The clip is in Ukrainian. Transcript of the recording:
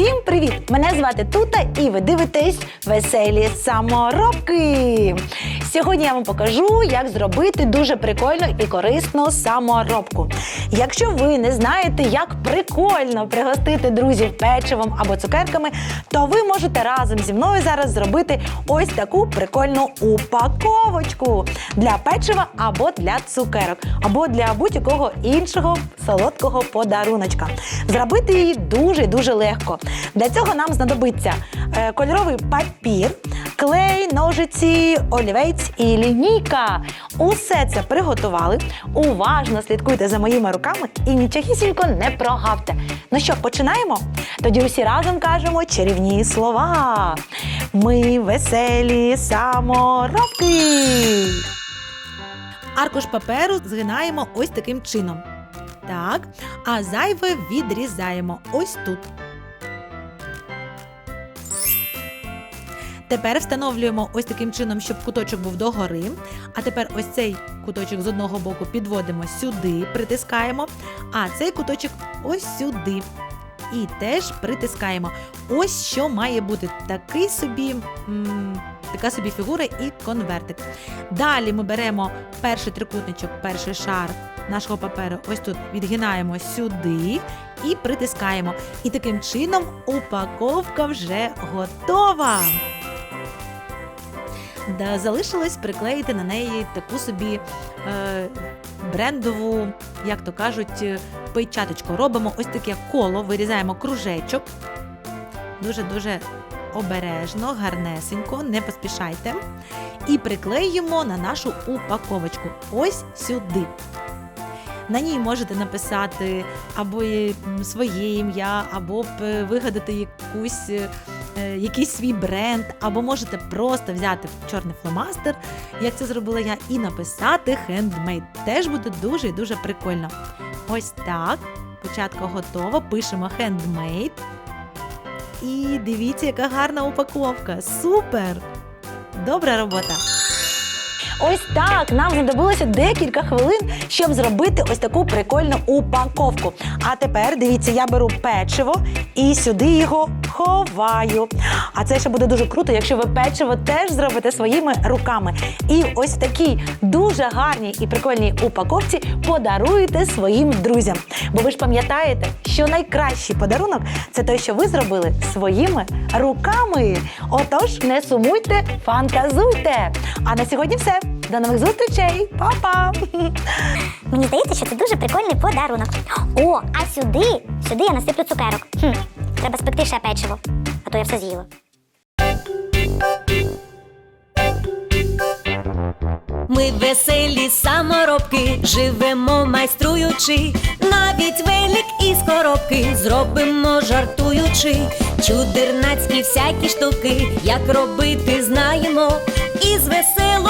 Всім привіт! Мене звати Тута і ви дивитесь веселі саморобки. Сьогодні я вам покажу, як зробити дуже прикольну і корисну саморобку. Якщо ви не знаєте, як прикольно пригостити друзів печивом або цукерками, то ви можете разом зі мною зараз зробити ось таку прикольну упаковочку для печива або для цукерок, або для будь-якого іншого солодкого подаруночка. Зробити її дуже дуже легко. Для цього нам знадобиться е, кольоровий папір, клей, ножиці, олівець і лінійка. Усе це приготували. Уважно слідкуйте за моїми руками і нічогісінько не прогавте. Ну що, починаємо? Тоді усі разом кажемо чарівні слова. Ми веселі саморобки. Аркуш паперу згинаємо ось таким чином. Так, а зайве відрізаємо ось тут. Тепер встановлюємо ось таким чином, щоб куточок був догори. А тепер ось цей куточок з одного боку підводимо сюди, притискаємо, а цей куточок ось сюди. І теж притискаємо. Ось що має бути такий собі, м, така собі фігура і конвертик. Далі ми беремо перший трикутничок, перший шар нашого паперу, ось тут відгинаємо сюди і притискаємо. І таким чином упаковка вже готова. Да, залишилось приклеїти на неї таку собі е, брендову, як то кажуть, е, печаточку. Робимо ось таке коло, вирізаємо кружечок. Дуже-дуже обережно, гарнесенько, не поспішайте. І приклеїмо на нашу упаковочку ось сюди. На ній можете написати або своє ім'я, або е, вигадати якусь, е, якийсь свій бренд, або можете просто взяти чорний фломастер, як це зробила я, і написати хендмейд. Теж буде дуже і дуже прикольно. Ось так. Початку готово. Пишемо хендмейд. І дивіться, яка гарна упаковка. Супер! Добра робота! Ось так нам знадобилося декілька хвилин, щоб зробити ось таку прикольну упаковку. А тепер дивіться, я беру печиво і сюди його ховаю. А це ще буде дуже круто, якщо ви печиво теж зробите своїми руками. І ось в такій дуже гарній і прикольній упаковці подаруєте своїм друзям. Бо ви ж пам'ятаєте, що найкращий подарунок це той, що ви зробили своїми руками. Отож, не сумуйте, фантазуйте. А на сьогодні все. До нових зустрічей, Па-па! Мені здається, що це дуже прикольний подарунок. О, а сюди, сюди я насиплю цукерок. Хм, треба спекти ще печиво, а то я все з'їла. Ми веселі саморобки, живемо майструючи, навіть велик із коробки зробимо жартуючи, чудернацькі всякі штуки, як робити знаємо, і з веселою наукою